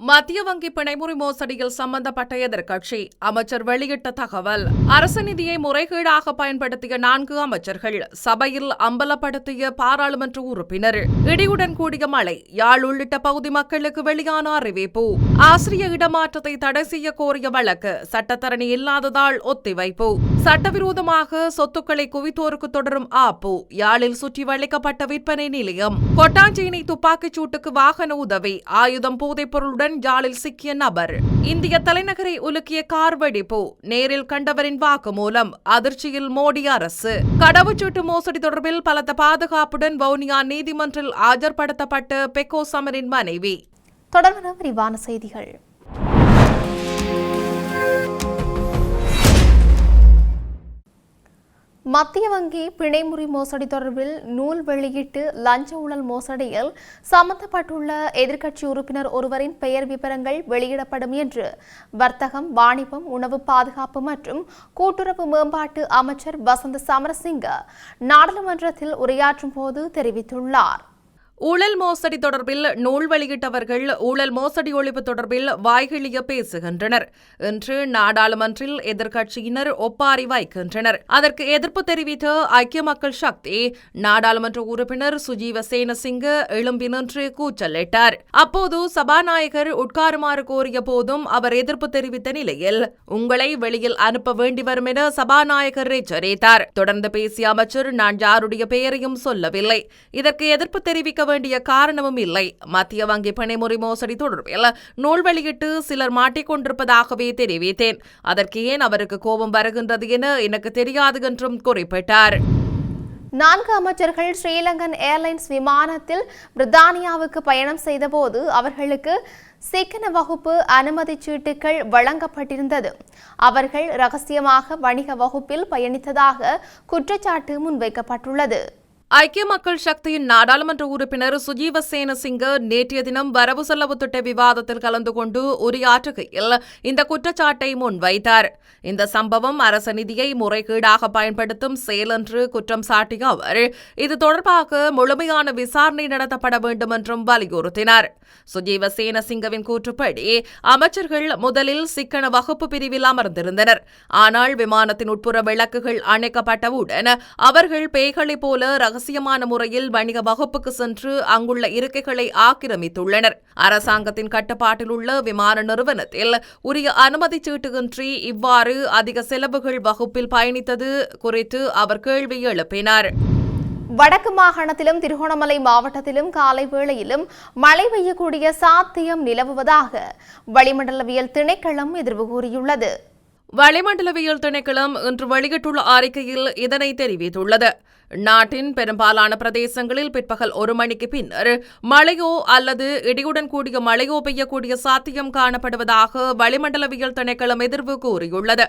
மத்திய வங்கி பிணைமுறை மோசடியில் சம்பந்தப்பட்ட எதிர்க்கட்சி அமைச்சர் வெளியிட்ட தகவல் அரசு நிதியை முறைகேடாக பயன்படுத்திய நான்கு அமைச்சர்கள் சபையில் அம்பலப்படுத்திய பாராளுமன்ற உறுப்பினர். இடியுடன் கூடிய மழை யாழ் உள்ளிட்ட பகுதி மக்களுக்கு வெளியான அறிவிப்பு. ஆசிரிய இடமாற்றத்தை தடை செய்ய கோரிய வழக்கு சட்டத்தரணி இல்லாததால் ஒத்திவைப்பு. சட்டவிரோதமாக சொத்துக்களை குவித்தோருக்கு தொடரும் ஆப்பு யாழில் சுற்றி வளைக்கப்பட்ட விற்பனை நிலையம். கொட்டாஞ்சேனை துப்பாக்கிச் சூட்டுக்கு வாகன உதவி ஆயுதம் போதைப்பொருளுடன் யாழில் சிக்கிய நபர். இந்திய தலைநகரை உலுக்கிய கார் வெடிப்பு நேரில் கண்டவரின் வாக்குமூலம் அதிர்ச்சியில் மோடி அரசு. கடவுச்சீட்டு மோசடி தொடர்பில் பலத்த பாதுகாப்புடன் வவுனியா நீதிமன்றில் ஆஜர்படுத்தப்பட்டு பெக்கோ சமரின் மனைவி. தொடர்பான விரிவான செய்திகள். மத்திய வங்கி பிணைமுறி மோசடி தொடர்பில் நூல் வெளியிட்டு லஞ்ச ஊழல் மோசடியில் சம்பந்தப்பட்டுள்ள எதிர்க்கட்சி உறுப்பினர் ஒருவரின் பெயர் விவரங்கள் வெளியிடப்படும் என்று வர்த்தகம் வாணிபம் உணவு பாதுகாப்பு மற்றும் கூட்டுறவு மேம்பாட்டு அமைச்சர் வசந்த சமரசிங்க நாடாளுமன்றத்தில் உரையாற்றும் போது தெரிவித்துள்ளார். ஊழல் மோசடி தொடர்பில் நூல் வெளியிட்டவர்கள் ஊழல் மோசடி ஒழிப்பு தொடர்பில் வாய்கிழிய பேசுகின்றனர். இன்று நாடாளுமன்றில் எதிர்க்கட்சியினர் ஒப்பாரி வைக்கின்றனர். அதற்கு எதிர்ப்பு தெரிவித்த ஐக்கிய மக்கள் சக்தி நாடாளுமன்ற உறுப்பினர் சுஜீவ சேனசிங்க எழும்பி நின்று கூச்சலிட்டார். அப்போது சபாநாயகர் உட்காருமாறு கோரிய போதும் அவர் எதிர்ப்பு தெரிவித்த நிலையில் உங்களை வெளியில் அனுப்ப வேண்டி வரும் என சபாநாயகர் எச்சரித்தார். தொடர்ந்து பேசிய அமைச்சர் நான் யாருடைய பெயரையும் சொல்லவில்லை. இதற்கு எதிர்ப்பு தெரிவிக்க வேண்டிய காரணமும் இல்லை. மத்திய வங்கி பிணைமுறை மோசடி தொடர்பில் நூல் வெளியிட்டு சிலர் மாட்டிக்கொண்டிருப்பதாகவே தெரிவித்தேன். அதற்கு ஏன் அவருக்கு கோபம் வருகின்றது என எனக்கு தெரியாது என்றும் குறிப்பிட்டார். நான்கு அமைச்சர்கள் ஸ்ரீலங்கன் ஏர்லைன்ஸ் விமானத்தில் பிரித்தானியாவுக்கு பயணம் செய்தபோது அவர்களுக்கு சிக்கன வகுப்பு அனுமதி சீட்டுகள் வழங்கப்பட்டிருந்தது. அவர்கள் ரகசியமாக வணிக வகுப்பில் பயணித்ததாக குற்றச்சாட்டு முன்வைக்கப்பட்டுள்ளது. ஐக்கிய மக்கள் சக்தியின் நாடாளுமன்ற உறுப்பினர் சுஜீவ சேனசிங்க நேற்றைய தினம் வரவு செலவு திட்ட விவாதத்தில் கலந்து கொண்டு உரையாற்றுகையில் இந்த குற்றச்சாட்டை முன்வைத்தார். இந்த சம்பவம் அரச நிதியை முறைகேடாக பயன்படுத்தும் செயல் என்று குற்றம் சாட்டிய அவர் இது தொடர்பாக முழுமையான விசாரணை நடத்தப்பட வேண்டும் என்றும் வலியுறுத்தினார். சுஜீவ சேனசிங்கவின் கூற்றுப்படி அமைச்சர்கள் முதலில் சிக்கன வகுப்பு பிரிவில் அமர்ந்திருந்தனர். ஆனால் விமானத்தின் உட்புற விளக்குகள் அணைக்கப்பட்டவுடன் அவர்கள் பேய்களைப் போல ரகசிய ரகசியமான முறையில் வணிக வகுப்புக்கு சென்று அங்குள்ள இருக்கைகளை ஆக்கிரமித்துள்ளனர். அரசாங்கத்தின் கட்டுப்பாட்டில் உள்ள விமான நிறுவனத்தில் உரிய அனுமதி சீட்டுயின்றி இவ்வாறு அதிக செலவுகள் வகுப்பில் பயணித்தது குறித்து அவர் கேள்வி எழுப்பினார். வடக்கு மாகாணத்திலும் திருகோணமலை மாவட்டத்திலும் காலை வேளையிலும் மழை பெய்யக்கூடிய சாத்தியம் நிலவுவதாக வளிமண்டலவியல் திணைக்களம் எதிர்வு கூறியுள்ளது. வளிமண்டலவியல் திணைக்களம் இன்று வெளியிட்டுள்ள அறிக்கையில் இதனை தெரிவித்துள்ளது. நாட்டின் பெரும்பாலான பிரதேசங்களில் பிற்பகல் ஒரு மணிக்கு பின்னர் மழையோ அல்லது இடியுடன் கூடிய மழையோ பெய்யக்கூடிய சாத்தியம் காணப்படுவதாக வளிமண்டலவியல் திணைக்களம் எதிர்வு கூறியுள்ளது.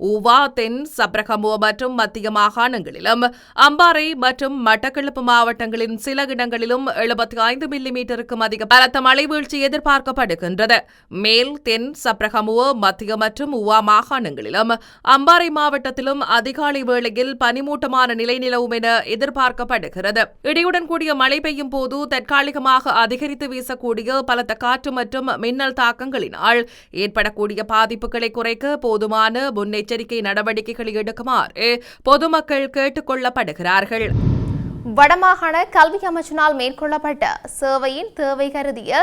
ஊவா தென் சப்ரகமோ மற்றும் மத்திய மாகாணங்களிலும் அம்பாறை மற்றும் மட்டக்களப்பு மாவட்டங்களின் சில இடங்களிலும் எழுபத்தி ஐந்து மில்லிமீட்டருக்கும் அதிக பலத்த மழை வீழ்ச்சி எதிர்பார்க்கப்படுகின்றது. மேல் தென் சப்ரகமுவ மத்திய மற்றும் உவா மாகாணங்களிலும் அம்பாறை மாவட்டத்திலும் அதிகாலை வேளையில் பனிமூட்டமான நிலை நிலவும் என எதிர்பார்க்கப்படுகிறது. இடியுடன் கூடிய மழை பெய்யும் போது தற்காலிகமாக அதிகரித்து வீசக்கூடிய பலத்த காற்று மற்றும் மின்னல் தாக்கங்களினால் ஏற்படக்கூடிய பாதிப்புகளை குறைக்க போதுமான முன்னெச்சரிக்கை நடவடிக்கைகளை எடுக்குமாறு பொதுமக்கள் கேட்டுக் கொள்ளப்படுகிறார்கள். வடமாகாண கல்வி அமைச்சினால் மேற்கொள்ளப்பட்ட சேவையின் தேவை கருதிய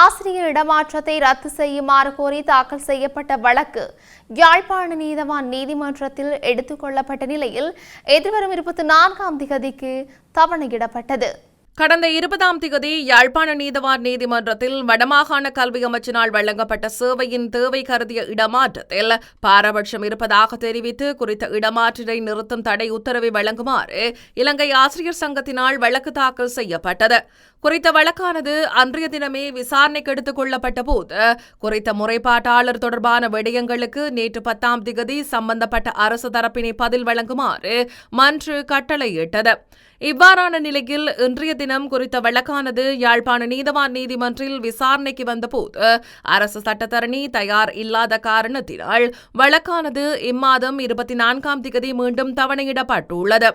ஆசிரியர் இடமாற்றத்தை ரத்து செய்யுமாறு கோரி தாக்கல் செய்யப்பட்ட வழக்கு யாழ்ப்பாண நீதவான் நீதிமன்றத்தில் எடுத்துக்கொள்ளப்பட்ட நிலையில் எதிர்வரும் இருபத்தி நான்காம் திகதிக்கு தவணையிடப்பட்டது. கடந்த இருபதாம் திகதி யாழ்ப்பாண நீதவார் நீதிமன்றத்தில் வடமாகாண கல்வி அமைச்சினால் வழங்கப்பட்ட சேவையின் தேவை கருதிய இடமாற்றத்தில் பாரபட்சம் இருப்பதாக தெரிவித்து குறித்த இடமாற்றினை நிறுத்தும் தடை உத்தரவை வழங்குமாறு இலங்கை ஆசிரியர் சங்கத்தினால் வழக்கு தாக்கல் செய்யப்பட்டது. குறித்த வழக்கானது அன்றைய தினமே விசாரணைக்கு எடுத்துக் கொள்ளப்பட்ட போது குறித்த முறைப்பாட்டாளர் தொடர்பான விடயங்களுக்கு நேற்று பத்தாம் திகதி சம்பந்தப்பட்ட அரசு தரப்பினை பதில் வழங்குமாறு மன்று கட்டளையிட்டது. இவ்வாறான நிலையில் இன்றைய தினம் குறித்த வழக்கானது யாழ்ப்பாண நீதவான் நீதிமன்றில் விசாரணைக்கு வந்தபோது அரசு சட்டத்தரணி தயார் இல்லாத காரணத்தினால் வழக்கானது இம்மாதம் இருபத்தி நான்காம் திகதி மீண்டும் தவணையிடப்பட்டுள்ளது.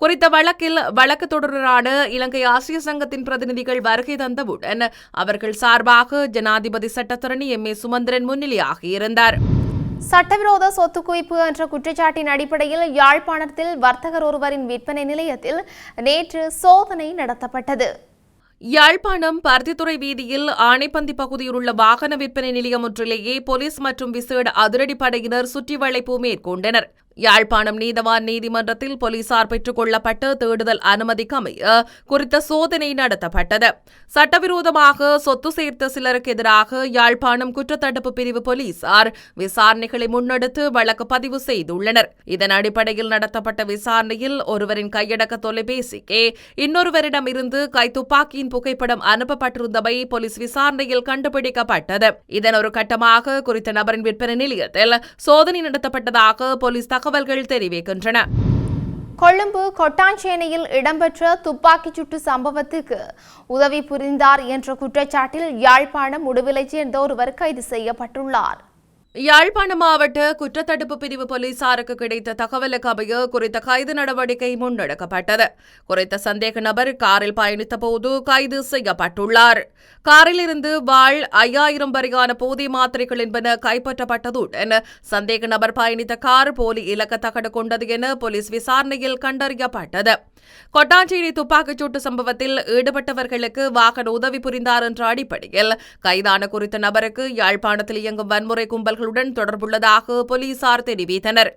குறித்த வழக்கில் வழக்கு தொடரான இலங்கை ஆசிய சங்கத்தின் பிரதிநிதிகள் வருகை தந்தவுடன் அவர்கள் சார்பாக ஜனாதிபதி சட்டத்தரணி எம். ஏ. சுமந்திரன் முன்னிலையாகியிருந்தார் சட்டவிரோத சொத்து குவிப்பு என்ற குற்றச்சாட்டின் அடிப்படையில் யாழ்ப்பாணத்தில் வர்த்தகர் ஒருவரின் விற்பனை நிலையத்தில் நேற்று சோதனை நடத்தப்பட்டது. யாழ்ப்பாணம் பருத்தித்துறை வீதியில் ஆணைப்பந்தி பகுதியில் உள்ள வாகன விற்பனை நிலையம் ஒன்றிலேயே போலீஸ் மற்றும் விசேட அதிரடிப்படையினர் சுற்றி வளைப்பு மேற்கொண்டனர். யாழ்ப்பாணம் நீதவான் நீதிமன்றத்தில் போலீசார் பெற்றுக் கொள்ளப்பட்ட தேடுதல் அனுமதிக்கு அமைய குறித்த சோதனை நடத்தப்பட்டது. சட்டவிரோதமாக சொத்து சேர்த்த சிலருக்கு எதிராக யாழ்ப்பாணம் குற்றத்தடுப்பு பிரிவு போலீசார் விசாரணைகளை முன்னெடுத்து வழக்கு பதிவு செய்துள்ளனர். இதன் அடிப்படையில் நடத்தப்பட்ட விசாரணையில் ஒருவரின் கையடக்க தொலைபேசிக்கே இன்னொருவரிடம் இருந்து கைத்துப்பாக்கியின் புகைப்படம் அனுப்பப்பட்டிருந்தமை போலீஸ் விசாரணையில் கண்டுபிடிக்கப்பட்டது. இதன் ஒரு கட்டமாக குறித்த நபரின் விற்பனை நிலையத்தில் சோதனை நடத்தப்பட்டதாக போலீஸ் தகவல் தகவல்கள் தெரிவிக்கின்றன. கொழும்பு கொட்டாஞ்சேனையில் இடம்பெற்ற துப்பாக்கிச் சுட்டு சம்பவத்துக்கு உதவி புரிந்தார் என்ற குற்றச்சாட்டில் யாழ்ப்பாணம் உடுவிலைச் சேர்ந்த ஒருவர் கைது செய்யப்பட்டுள்ளார். யாழ்ப்பாண மாவட்ட குற்றத்தடுப்பு பிரிவு போலீசாருக்கு கிடைத்த தகவலுக்கு அமைய குறித்த கைது நடவடிக்கை முன்னெடுக்கப்பட்டது. குறித்த சந்தேக நபர் காரில் பயணித்த போது கைது செய்யப்பட்டுள்ளார். காரில் இருந்து வாழ் ஐயாயிரம் வரையான போதை மாத்திரைகள் என்பன கைப்பற்றப்பட்டதுடன் சந்தேக நபர் பயணித்த கார் போலி இலக்க தகடு கொண்டது என போலீஸ் விசாரணையில் கண்டறியப்பட்டது. கொட்டாஞ்சேரி துப்பாக்கிச்சூட்டு சம்பவத்தில் ஈடுபட்டவர்களுக்கு வாகன உதவி புரிந்தார் என்ற அடிப்படையில் கைதான குறித்த நபருக்கு யாழ்ப்பாணத்தில் இயங்கும் வன்முறை கும்பல்கள் கும்பல்களுடன் தொடர்புள்ளதாக போலீசார் தெரிவித்தனர்.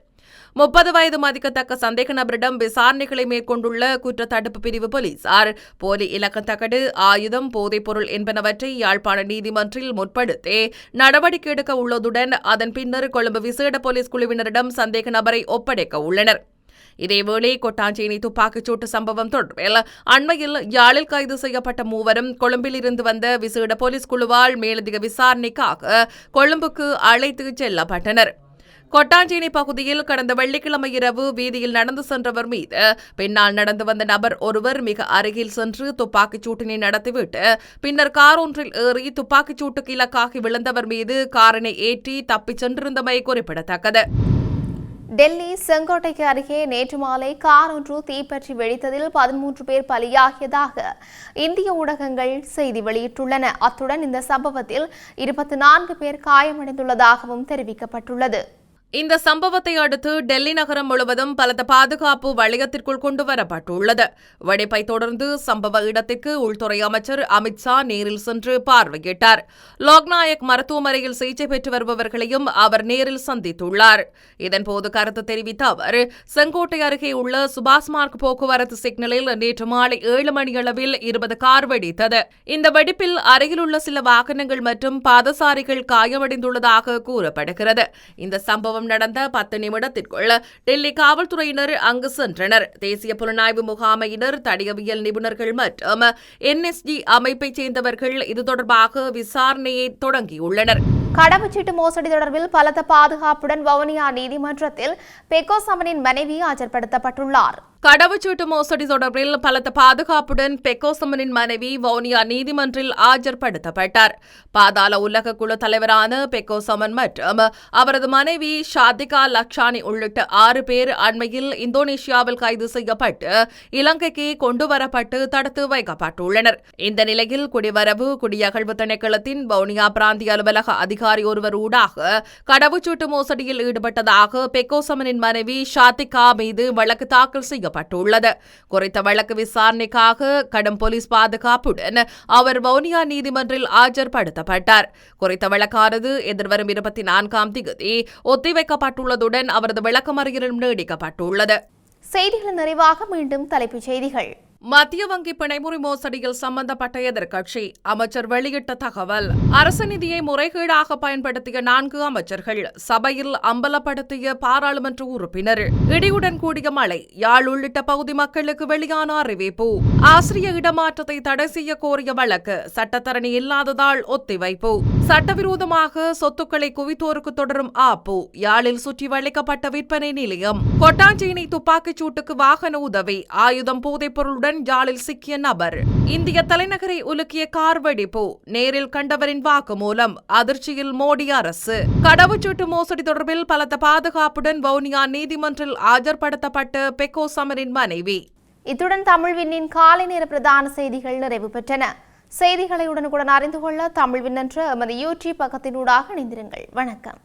முப்பது வயது மதிக்கத்தக்க சந்தேக நபரிடம் விசாரணைகளை மேற்கொண்டுள்ள குற்றத்தடுப்பு பிரிவு போலீசார் போலி இலக்கத்தகடு ஆயுதம் போதைப்பொருள் என்பனவற்றை யாழ்ப்பாண நீதிமன்றில் முற்படுத்தி நடவடிக்கை எடுக்க உள்ளதுடன் அதன் பின்னர் கொழும்பு விசேட போலீஸ் குழுவினரிடம் சந்தேக நபரை ஒப்படைக்க உள்ளனர். இதேவேளை கொட்டாஞ்சேனி துப்பாக்கிச்சூட்டு சம்பவம் தொடர்பில் அண்மையில் யாழில் கைது செய்யப்பட்ட மூவரும் கொழும்பில் இருந்து வந்த விசேட போலீஸ் குழுவால் மேலதிக விசாரணைக்காக கொழும்புக்கு அழைத்து செல்லப்பட்டனர். கொட்டாஞ்சேனி பகுதியில் கடந்த வெள்ளிக்கிழமை இரவு வீதியில் நடந்து சென்றவர் மீது பின்னால் நடந்து வந்த நபர் ஒருவர் மிக அருகில் சென்று துப்பாக்கிச் சூட்டினை நடத்திவிட்டு பின்னர் கார் ஒன்றில் ஏறி துப்பாக்கிச் சூட்டுக்கு இலக்காகி விழுந்தவர் மீது காரினை ஏற்றி தப்பிச் சென்றிருந்தமை குறிப்பிடத்தக்கது. டெல்லி செங்கோட்டைக்கு அருகே நேற்று மாலை கார் ஒன்று தீப்பற்றி வெடித்ததில் பதிமூன்று பேர் பலியாகியதாக இந்திய ஊடகங்கள் செய்தி வெளியிட்டுள்ளன. அத்துடன் இந்த சம்பவத்தில் இருபத்தி நான்கு பேர் காயமடைந்துள்ளதாகவும் தெரிவிக்கப்பட்டுள்ளது. இந்த சம்பவத்தை அடுத்து டெல்லி நகரம் முழுவதும் பலத்த பாதுகாப்பு வளையத்திற்குள் கொண்டு வரப்பட்டுள்ளது வெடிப்பை தொடர்ந்து சம்பவ இடத்திற்கு உள்துறை அமைச்சர் அமித்ஷா நேரில் சென்று பார்வையிட்டார். லோக்நாயக் மருத்துவமனையில் சிகிச்சை பெற்று வருபவர்களையும் அவர் நேரில் சந்தித்துள்ளார். இதன்போது கருத்து தெரிவித்த அவர் செங்கோட்டை அருகே உள்ள சுபாஷ் மார்க் போக்குவரத்து சிக்னலில் நேற்று மாலை ஏழு மணியளவில் இருபது கார் வெடித்தது. இந்த வெடிப்பில் அருகிலுள்ள சில வாகனங்கள் மற்றும் பாதசாரிகள் காயமடைந்துள்ளதாக கூறப்படுகிறது. இந்த சம்பவம் நடந்த பத்து நிமிடத்திற்குள் டெல்லி காவல்துறையினர் அங்கு சென்றனர். தேசிய புலனாய்வு முகாமையினர் தடயவியல் நிபுணர்கள் மற்றும் என்எஸ்டி அமைப்பைச் சேர்ந்தவர்கள் இது தொடர்பாக விசாரணையை தொடங்கியுள்ளனர். கடவுச்சீட்டு மோசடி தொடர்பில் பலத்த பாதுகாப்புடன் வவுனியா நீதிமன்றத்தில் பெக்கோ சமனின் மனைவி ஆஜர்படுத்தப்பட்டுள்ளார். கடவுச்சீட்டு மோசடி தொடர்பில் பலத்த பாதுகாப்புடன் பெக்கோசமனின் மனைவி வவுனியா நீதிமன்றில் ஆஜர்படுத்தப்பட்டார். பாதாள உலக குழு தலைவரான பெக்கோசமன் மற்றும் அவரது மனைவி ஷாதிகா லக்ஷானி உள்ளிட்ட ஆறு பேர் அண்மையில் இந்தோனேஷியாவில் கைது செய்யப்பட்டு இலங்கைக்கு கொண்டுவரப்பட்டு தடுத்து வைக்கப்பட்டுள்ளனர். இந்த நிலையில் குடிவரவு குடியகழ்வு திணைக்களத்தின் வவுனியா பிராந்திய அலுவலக அதிகாரி ஒருவர் ஊடாக கடவுச்சீட்டு மோசடியில் ஈடுபட்டதாக பெக்கோசமனின் மனைவி ஷாதிகா மீது வழக்கு தாக்கல் செய்ய செய்யப்பட்டுள்ளது குறித்த வழக்கு விசாரணைக்காக கடும் போலீஸ் பாதுகாப்புடன் அவர் வவுனியா நீதிமன்றில் ஆஜர்படுத்தப்பட்டார். குறித்த வழக்கானது எதிர்வரும் இருபத்தி நான்காம் தேதி ஒத்திவைக்கப்பட்டுள்ளதுடன் அவரது விளக்கமறியலும் நீடிக்கப்பட்டுள்ளது. செய்திகள் நிறைவாக மீண்டும் தலைப்புச் செய்திகள். மத்திய வங்கி பிணைமுறை மோசடியில் சம்பந்தப்பட்ட எதிர்க்கட்சி அமைச்சர் வெளியிட்ட தகவல் அரசு நிதியை முறைகேடாக பயன்படுத்திய நான்கு அமைச்சர்கள் சபையில் அம்பலப்படுத்திய பாராளுமன்ற உறுப்பினர். இடியுடன் கூடிய மழை யாழ் உள்ளிட்ட பகுதி மக்களுக்கு வெளியான அறிவிப்பு. ஆசிரிய இடமாற்றத்தை தடை செய்ய கோரிய வழக்கு சட்டத்தரணி இல்லாததால் ஒத்திவைப்பு. சட்டவிரோதமாக சொத்துக்களை குவித்தோருக்கு தொடரும் ஆப்பு யாழில் சுற்றி வளைக்கப்பட்ட விற்பனை நிலையம். கொட்டாஞ்சேனை துப்பாக்கிச் சூட்டுக்கு வாகன உதவி ஆயுதம் போதைப்பொருளுடன் ஜாலில் சிக்கிய நபர். இந்திய தலைநகரை உலுக்கிய கார் வெடிப்பு. நேரில் கண்டவரின் வாக்குமூலம் அதிர்ச்சியில் மோடி அரசு. கடவுச்சீட்டு மோசடி தொடர்பில் பலத்த பாதுகாப்புடன் வவுனியா நீதிமன்றில் ஆஜர்படுத்தப்பட்ட பெக்கோ சமரின் மனைவி. இத்துடன் தமிழ்விண்ணின் காலை நேர பிரதான செய்திகள் நிறைவு பெற்றன. செய்திகளை உடனுக்குடன் அறிந்து கொள்ள தமிழ்வின் என்ற எமது யூடியூப் பக்கத்தினூடாக இணைந்திருங்கள். வணக்கம்.